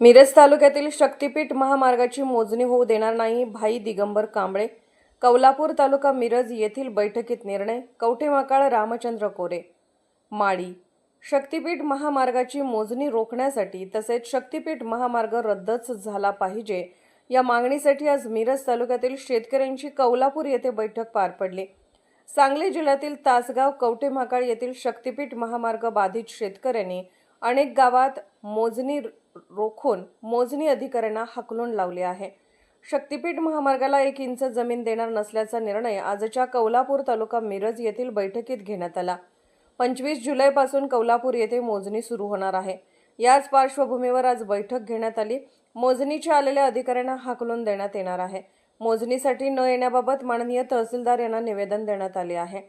मिरज तालुक्यातील शक्तीपीठ महामार्गाची मोजणी होऊ देणार नाही भाई दिगंबर कांबळे. कौलापूर तालुका मिरज येथील बैठकीत निर्णय कवठेमाकाळ रामचंद्र कोरे. माळी. शक्तीपीठ महामार्गाची मोजणी रोखण्यासाठी तसेच शक्तीपीठ महामार्ग रद्दच झाला पाहिजे या मागणीसाठी आज मिरज तालुक्यातील शेतकऱ्यांची कौलापूर येथे बैठक पार पडली. सांगली जिल्ह्यातील तासगाव कवठेमहाकाळ येथील शक्तीपीठ महामार्ग बाधित शेतकऱ्यांनी अनेक गावात मोजणी रोखून मोजणी अधिकाऱ्यांना हाकलून लावले आहे. शक्तीपीठ महामार्गाला एक इंच जमीन देणार नसल्याचा निर्णय आजच्या कौलापूर तालुका मिरज येथील बैठकीत घेण्यात आला. पंचवीस जुलैपासून कौलापूर येथे मोजणी सुरू होणार आहे. याच पार्श्वभूमीवर आज बैठक घेण्यात आली. मोजणीच्या आलेल्या अधिकाऱ्यांना हाकलून देण्यात येणार आहे. मोजणीसाठी न येण्याबाबत माननीय तहसीलदार यांना निवेदन देण्यात आले आहे.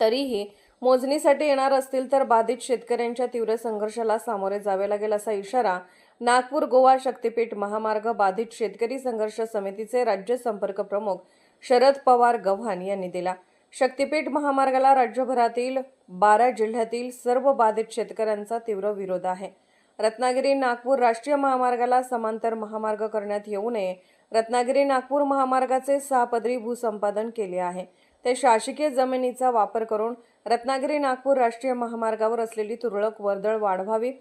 तरीही मोजणीसाठी येणार असतील तर बाधित शेतकऱ्यांच्या तीव्र संघर्षाला सामोरे जावे लागेल असा इशारा नागपूर गोवा शक्तीपीठ महामार्ग बाधित शेतकरी संघर्ष समितीचे राज्य संपर्क प्रमुख शरद पवार गव्हाण यांनी दिला. शक्तीपीठ महामार्गाला राज्यभरातील बारा जिल्ह्यातील सर्व बाधित शेतकऱ्यांचा तीव्र विरोध आहे. रत्नागिरी नागपूर राष्ट्रीय महामार्गाला समांतर महामार्ग करण्यात येऊ नये. रत्नागिरी नागपूर महामार्गाचे सहा पदरी भूसंपादन केले आहे. ते शासकीय जमिनीचा वापर करून रत्नागिरी नागपूर राष्ट्रीय महामार्गावर असलेली तुरळक वर्दळ वाढवावी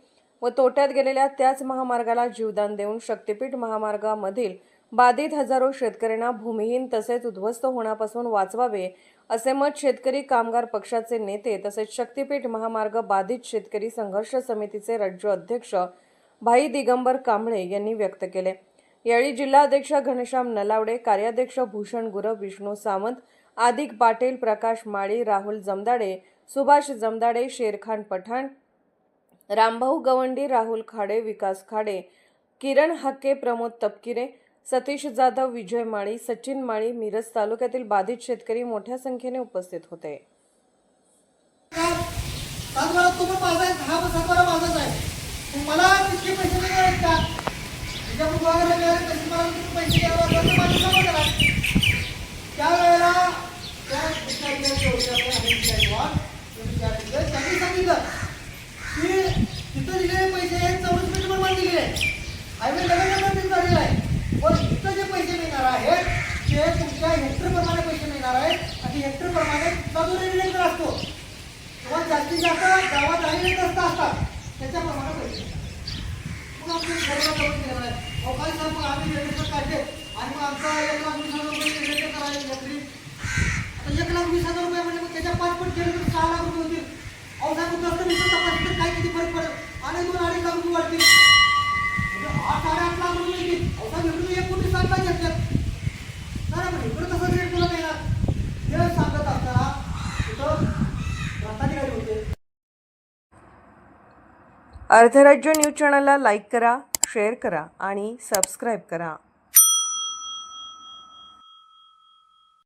व तोट्यात गेलेल्या त्याच महामार्गाला जीवदान देऊन शक्तीपीठ महामार्गामधील बाधित हजारो शेतकऱ्यांना भूमिहीन तसेच उद्ध्वस्त होण्यापासून वाचवावे असे मत शेतकरी कामगार पक्षाचे नेते तसेच शक्तीपीठ महामार्ग बाधित शेतकरी संघर्ष समितीचे राज्य अध्यक्ष भाई दिगंबर कांबळे यांनी व्यक्त केले. यावेळी जिल्हाध्यक्ष घनश्याम नलावडे कार्याध्यक्ष भूषण गुरव विष्णू सावंत आदिक पाटील प्रकाश माळी राहुल जमदाडे सुभाष जमदाडे शेरखान पठाण रामभाऊ गवंडी राहुल खाडे विकास खाडे किरण हक्के प्रमोद तपकिरे सतीश जाधव विजय माळी सचिन माळी मिरज तालुक्यातील बाधित शेतकरी मोठ्या संख्येने उपस्थित होते. मला पैसे द्यावे त्यावेळेला त्यांनी सांगितलं की तिथं दिलेले पैसे हे चौरस मीटर प्रमाणे दिलेले आहेत हायवे नगर झालेला आहे पण इथं जे पैसे मिळणार आहेत ते तुमच्या हेक्टर प्रमाणे पैसे मिळणार आहेत आणि हेक्टर प्रमाणे मजुरी रेट असतो किंवा जास्तीत जास्त गावात आलेले जास्त असतात त्याच्याप्रमाणे पैसे मग आमचे सर्व करून देणार आहे अहो काय सर मग आम्ही रजिस्टर काढले आणि मग आमचा एक लाख करायला घेतली एक लाख वीस हजार रुपये म्हणजे मग त्याच्या पाच पट केले तर सहा लाख रुपये होतील. औषध साहेब जास्त वीस काय किती फरक पडेल? आणि दोन अडीच लाख रुपये वाढतील. म्हणजे आठ साडेआठ लाख रुपये येतील. औषध साहेब एक कोटी सात लाख घेतल्यात नाही पण इकडं कसं रेट तुला मिळणार हे सांगत असताना तिथं गाडी होते. अर्धराज्य न्यूज चॅनलला लाईक करा शेअर करा आणि सबस्क्राईब करा.